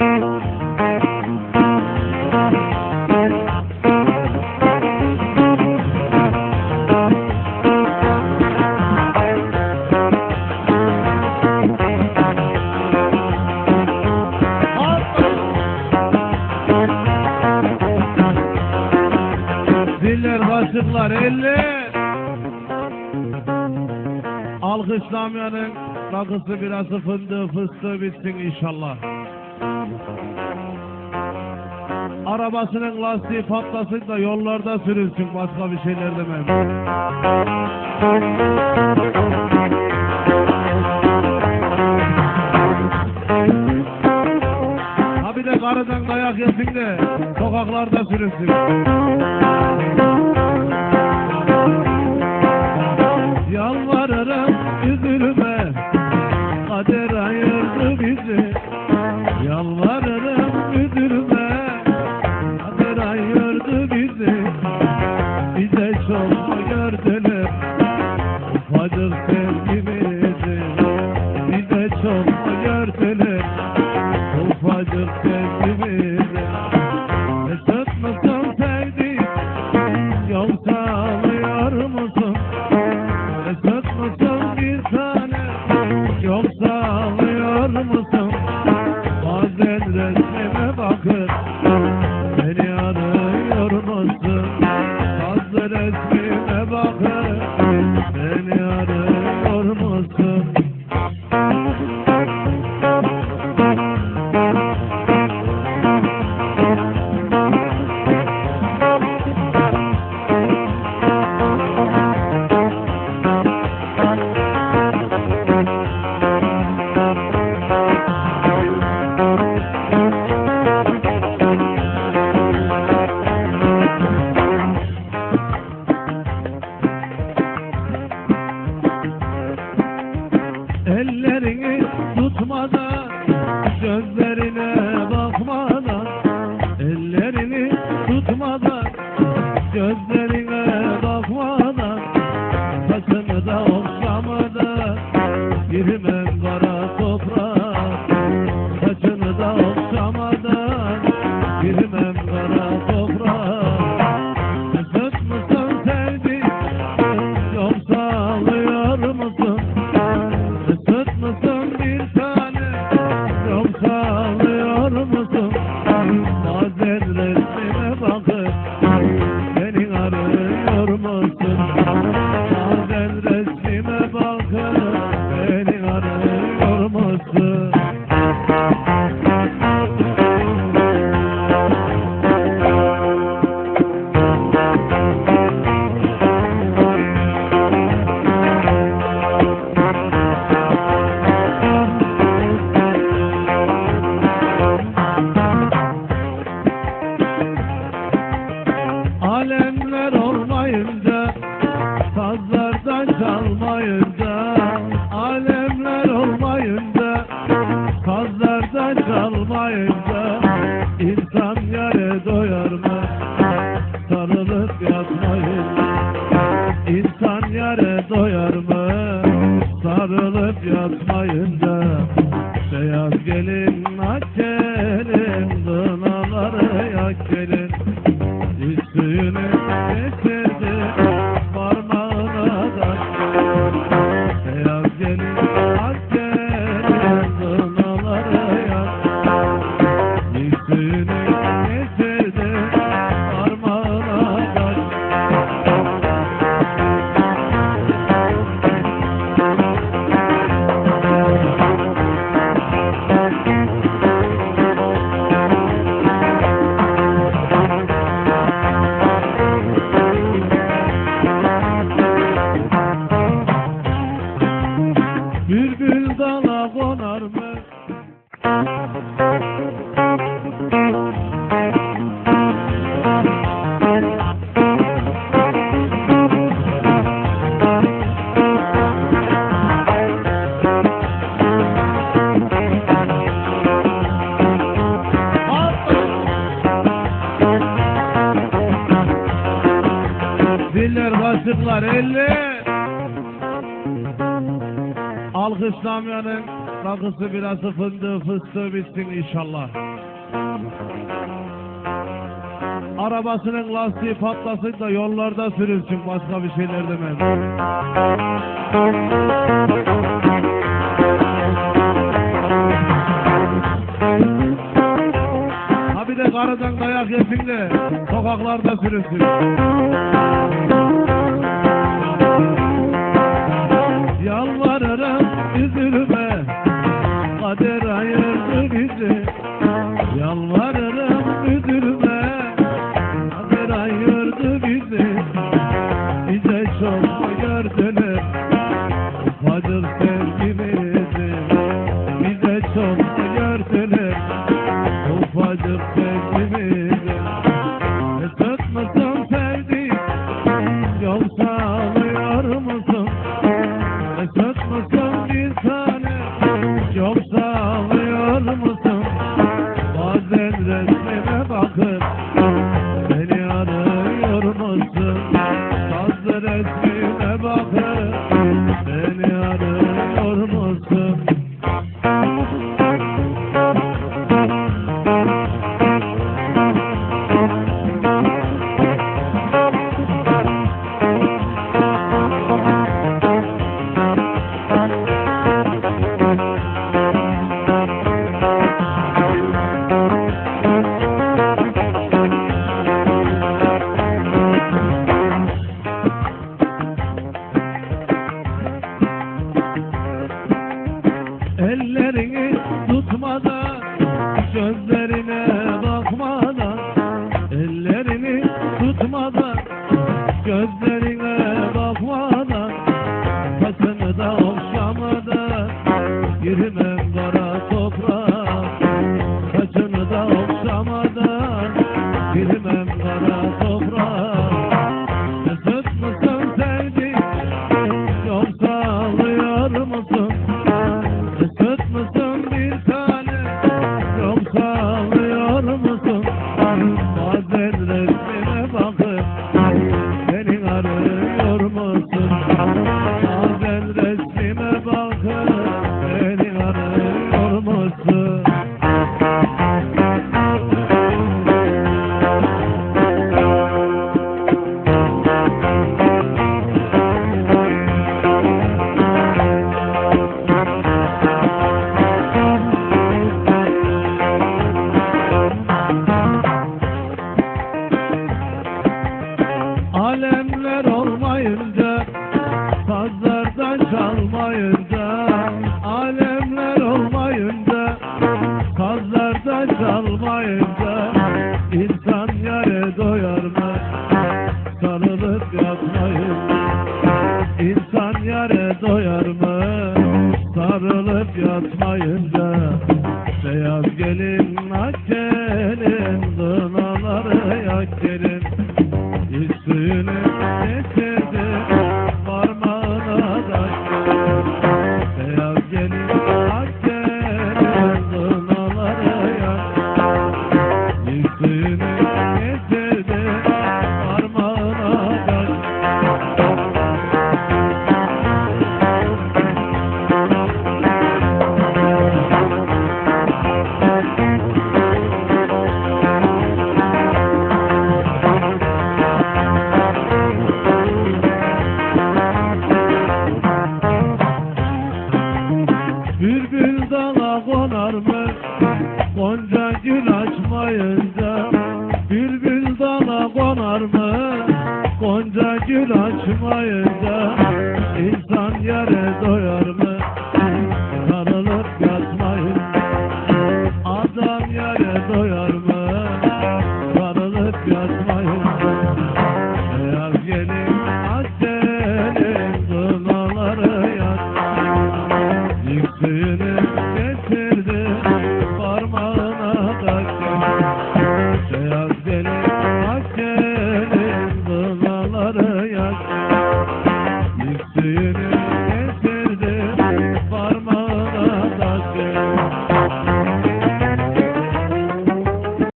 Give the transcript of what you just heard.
Diller başlıklar 50 Alkışlamayanın rakısı biraz fındığı fıstığı bitsin inşallah. arabasının lastiği patlasın da yollarda sürülsün başka bir şeyler demem. Ha bir de karıdan dayak yesin de sokaklarda sürülsün. Gözlerime bakın সংসার Kimler olmayınca Sazlardan çalmayınca Alemler olmayınca Sazlardan çalmayınca insan yere doyar mı? Sarılıp yatmayınca İnsan yere doyar mı? Sarılıp yatmayınca Beyaz gelin aç var elli. Alkışlamayanın rakısı biraz fındığı fıstığı bitsin inşallah. Arabasının lastiği patlasın da yollarda sürülsün başka bir şeyler demem. Ha bir de karıdan dayak yesin de sokaklarda sürülsün. Musun Bazı resmime tutmadan Gözlerine bakmadan Ellerini tutmadan Gözlerine bakmadan Saçını da okşamadan Girmem kara toprağa Saçını da okşamadan çalmayınca İnsan yere doyar mı Sarılıp yatmayınca. İnsan yere doyar mı Sarılıp yatmayınca. Beyaz gelin ak gelin Kınaları yak gelin Açmayınca İnsan yere doyar mı?